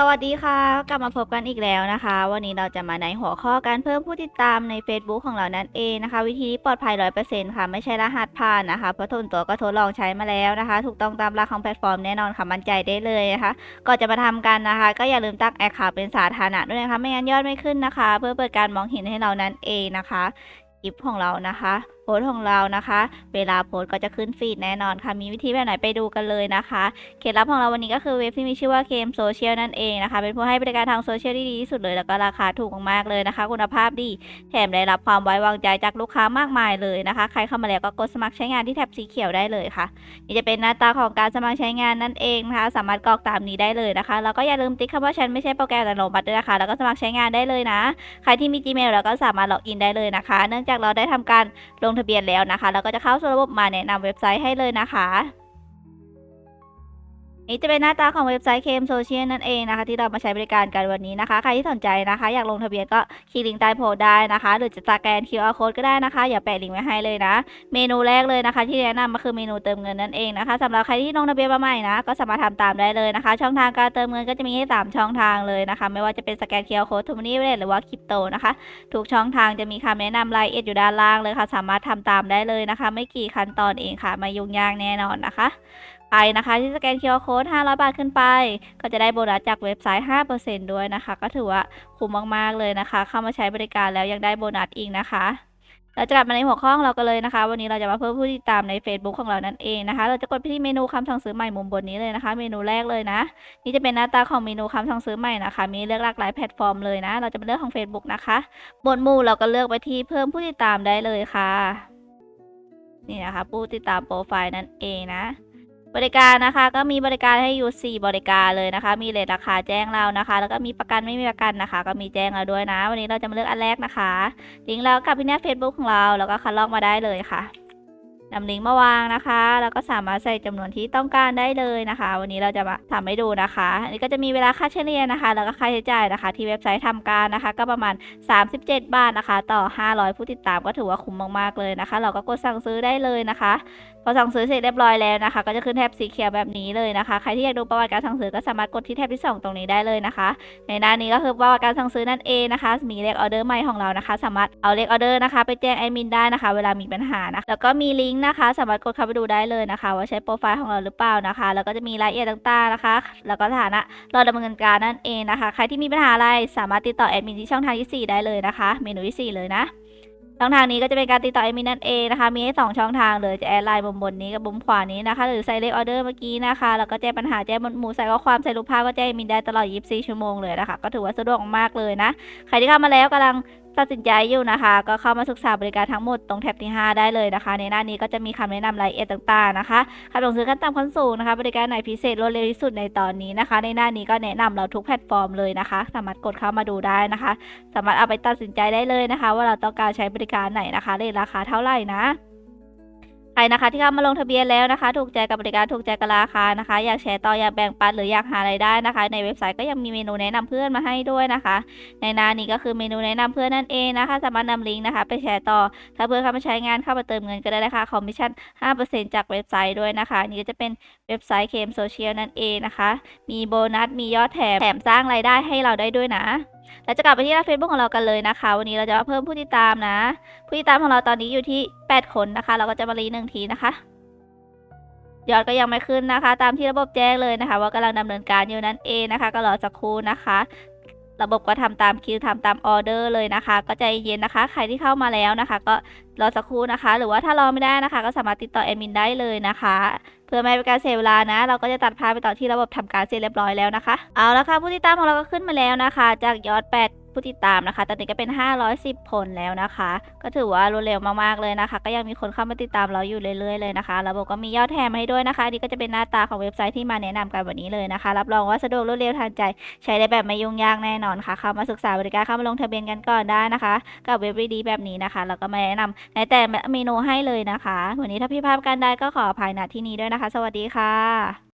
สวัสดีค่ะ กลับมาพบกันอีกแล้วนะคะ วันนี้เราจะมาในหัวข้อการเพิ่มผู้ติดตามใน Facebook ของเรานั่นเองนะคะ วิธีนี้ปลอดภัย 100%ค่ะ ไม่ใช่รหัสผ่านนะคะ เพราะทนตัวก็ทดลองใช้มาแล้วนะคะ ถูกต้องตามหลักของแพลตฟอร์มแน่นอนค่ะ มั่นใจได้เลยนะคะ ก่อนจะมาทำกันนะคะ ก็อย่าลืมตั้งแอคเคาท์เป็นสาธารณะด้วยนะคะ ไม่งั้นยอดไม่ขึ้นนะคะ เพื่อเปิดการมองเห็นให้เรานั่นเองนะคะคลิปของเรานะคะ พสต์ของเรานะคะ เวลาโพสต์ก็จะขึ้นฟีดแน่นอนค่ะ มีวิธีแบบไหนไปดูกันเลยนะคะ เคล็ดลับของเราวันนี้ก็คือเว็บที่มีชื่อว่าเคมโซเชียลนั่นเองนะคะ เป็นผู้ให้บริการทางโซเชียลที่ดีที่สุดเลย แล้วก็ราคาถูกมากๆเลยนะคะ คุณภาพดี แถมได้รับความไว้วางใจจากลูกค้ามากมายเลยนะคะ ใครเข้ามาแล้วก็กดสมัครใช้งานที่แท็บสีเขียวได้เลยค่ะ นี่จะเป็นหน้าตาของการสมัครใช้งานนั่นเองนะคะ สามารถกรอกตามนี้ได้เลยนะคะ แล้วก็อย่าลืมติ๊กคำว่าฉันไม่ใช่โปรแกรมอัตโนมัติด้วยนะคะ แล้วก็สมัครใช้งานได้เลยนะ ใครที่มี Gmail แล้วก็สามารถล็อกอินได้เลยนะคะ เนื่องจากเราได้ทำการลงทะเบียนแล้วนะคะ แล้วก็จะเข้าสู่ระบบมาแนะนำเว็บไซต์ให้เลยนะคะ นี่จะเป็นหน้าตาของเว็บไซต์เคมโซเชียลนั่นเองนะคะ ที่เรามาใช้บริการกันวันนี้นะคะ ใครที่สนใจนะคะ อยากลงทะเบียนก็คลิกลิงก์ใต้โพสได้นะคะ หรือจะสแกน QR code ก็ได้นะคะ อย่าแปะลิงก์ไว้ให้เลยนะ เมนูแรกเลยนะคะ ที่แนะนำก็คือเมนูเติมเงินนั่นเองนะคะสำหรับใครที่ลงทะเบียนมาใหม่นะ ก็สามารถทำตามได้เลยนะคะ ช่องทางการเติมเงินก็จะมีให้สามช่องทางเลยนะคะ ไม่ว่าจะเป็นสแกน QR code ทูมานี่เวลหรือว่าคริปโตนะคะทุกช่องทางจะมีคำแนะนำรายละเอียดอยู่ด้านล่างเลยค่ะ สามารถทำตามได้เลยนะคะ ไม่กี่ขั้นตอนเองค่ะ ไม่ยุ่งยากแน่นอนนะคะ ใครนะคะที่สแกน QR code 500 บาทขึ้นไป ก็จะได้โบนัสจากเว็บไซต์ 5%ด้วยนะคะ ก็ถือว่าคุ้มมากๆเลยนะคะ เข้ามาใช้บริการแล้วยังได้โบนัสอีกนะคะเราจะกลับมาในหัวข้อของเรากันเลยนะคะ วันนี้เราจะมาเพิ่มผู้ติดตามใน Facebook ของเรานั่นเองนะคะ เราจะกดไปที่เมนูคำสั่งซื้อใหม่มุมบนนี้เลยนะคะ เมนูแรกเลยนะ นี่จะเป็นหน้าตาของเมนูคำสั่งซื้อใหม่นะคะ มีเลือกหลากหลายแพลตฟอร์มเลยนะ เราจะเป็นเลือกของ Facebook นะคะหมวดหมู่เราก็เลือกไปที่เพิ่มผู้ติดตามได้เลยค่ะ นี่นะคะ ผู้ติดตามโปรไฟล์นั่นเองนะ บริการนะคะก็มีบริการให้อยู่ 4 บริการเลยนะคะ มีเลทราคาแจ้งเรานะคะ แล้วก็มีประกันไม่มีประกันนะคะ ก็มีแจ้งเราด้วยนะ วันนี้เราจะมาเลือกอันแรกนะคะลิงก์เรากับพี่แน้า Facebook ของเราแล้วก็คัดลอกมาได้เลยค่ะ นำลิงก์มาวางนะคะ แล้วก็สามารถใส่จำนวนที่ต้องการได้เลยนะคะ วันนี้เราจะมาทำให้ดูนะคะ อันนี้ก็จะมีเวลาค่าเฉลี่ยนะคะ แล้วก็ค่าใช้จ่ายนะคะ ที่เว็บไซต์ทำการนะคะ ก็ประมาณ 37 บาทนะคะ ต่อ 500 ผู้ติดตามก็ถือว่าคุ้มมากๆเลยนะคะ เราก็กดสั่งซื้อได้เลยนะคะ พอสั่งซื้อเสร็จเรียบร้อยแล้วนะคะ ก็จะขึ้นแท็บสีเขียวแบบนี้เลยนะคะ ใครที่อยากดูประวัติการสั่งซื้อก็สามารถกดที่แท็บที่ 2 ตรงนี้ได้เลยนะคะ ในหน้านี้ก็คือประวัติการสั่งซื้อนั่นเองนะคะ มีเลขออเดอร์ใหม่ของเรานะคะ สามารถเอาเลขออเดอร์นะคะ ไปแจ้งแอดมินได้นะคะ เวลามีปัญหานะแล้วก็มีลิงก์นะคะ สามารถกดเข้าไปดูได้เลยนะคะ ว่าใช้โปรไฟล์ของเราหรือเปล่านะคะ แล้วก็จะมีรายละเอียดต่างๆนะคะ แล้วก็สถานะรอดำเนินการนั่นเองนะคะ ใครที่มีปัญหาอะไรสามารถติดต่อแอดมินที่ช่องทางที่ 4 ได้เลยนะคะ เมนูที่ 4 เลยนะช่องทางนี้ก็จะเป็นการติดต่อแอดมินนั่นเองนะคะ มีให้สองช่องทางเลยจะแอดไลน์มุมบนนี้กับมุมขวานี้นะคะ หรือใส่เลขออเดอร์เมื่อกี้นะคะ แล้วก็แจ้งปัญหาแจ้งหมู่ใส่ข้อความใส่รูปภาพก็แจ้งแอมินได้ตลอด 24 ชั่วโมงเลยนะคะ ก็ถือว่าสะดวกมากเลยนะ ใครที่เข้ามาแล้วกำลัง ตัดสินใจอยู่นะคะ ก็เข้ามาศึกษาบริการทั้งหมดตรงแท็บที่ 5 ได้เลยนะคะ ในหน้านี้ก็จะมีคำแนะนำรายละเอียดต่างๆนะคะคำลงซื้อขั้นต่ำขั้นสูงนะคะ บริการไหนพิเศษรวดเร็วที่สุดในตอนนี้นะคะ ในหน้านี้ก็แนะนำเราทุกแพลตฟอร์มเลยนะคะ สามารถกดเข้ามาดูได้นะคะ สามารถเอาไปตัดสินใจได้เลยนะคะ ว่าเราต้องการใช้บริการไหนนะคะเลทราคาเท่าไหร่นะ นะคะ ที่เข้ามาลงทะเบียนแล้วนะคะ ถูกใจกับบริการถูกใจกับราคานะคะ อยากแชร์ต่ออยากแบ่งปันหรืออยากหารายได้นะคะ ในเว็บไซต์ก็ยังมีเมนูแนะนำเพื่อนมาให้ด้วยนะคะ ในหน้านี้ก็คือเมนูแนะนำเพื่อนนั่นเองนะคะ สามารถนำลิงก์นะคะ ไปแชร์ต่อ ถ้าเพื่อนเข้ามาใช้งานเข้ามาเติมเงินก็ได้นะคะคอมมิชชั่น 5%จากเว็บไซต์ด้วยนะคะนี่ก็จะเป็นเว็บไซต์เคมโซเชียลนั่นเองนะคะ มีโบนัสมียอดแถมแถมสร้างรายได้ให้เราได้ด้วยนะ เราจะกลับไปที่หน้าเฟซบุ๊กของเรากันเลยนะคะ วันนี้เราจะมาเพิ่มผู้ติดตามนะ ผู้ติดตามของเราตอนนี้อยู่ที่ 8 คนนะคะ เราก็จะมารีหนึ่งทีนะคะ ยอดก็ยังไม่ขึ้นนะคะ ตามที่ระบบแจ้งเลยนะคะ ว่ากำลังดำเนินการอยู่นั่นเองนะคะ ก็รอสักครู่นะคะ ระบบก็ทำตามคิวทำตามออเดอร์เลยนะคะ ก็ใจเย็นนะคะ ใครที่เข้ามาแล้วนะคะ ก็รอสักครู่นะคะ หรือว่าถ้ารอไม่ได้นะคะ ก็สามารถติดต่อแอดมินได้เลยนะคะ เพื่อไม่ให้เป็นการเสียเวลานะ เราก็จะตัดภาพไปต่อที่ระบบทำการเสร็จเรียบร้อยแล้วนะคะ เอาละค่ะผู้ติดตามของเราก็ขึ้นมาแล้วนะคะ จากยอด8 ผู้ติดตามนะคะ ตอนนี้ก็เป็น 510คนแล้วนะคะ ก็ถือว่ารวดเร็วมากๆเลยนะคะ ก็ยังมีคนเข้ามาติดตามเราอยู่เรื่อยๆเลยนะคะ ระบบก็มียอดแถมให้ด้วยนะคะ นี่ก็จะเป็นหน้าตาของเว็บไซต์ที่มาแนะนำกันวันนี้เลยนะคะ รับรองว่าสะดวกรวดเร็วทันใจ ใช้ได้แบบไม่ยุ่งยากแน่นอนค่ะ เข้ามาศึกษาบริการเข้ามาลงทะเบียนกันก่อนได้นะคะ กับเว็บดีๆแบบนี้นะคะ แล้วก็มาแนะนำในแต่เมนูให้เลยนะคะ วันนี้ถ้าพี่ภาพกันได้ก็ขออภัยณที่นี้ด้วยนะคะ สวัสดีค่ะ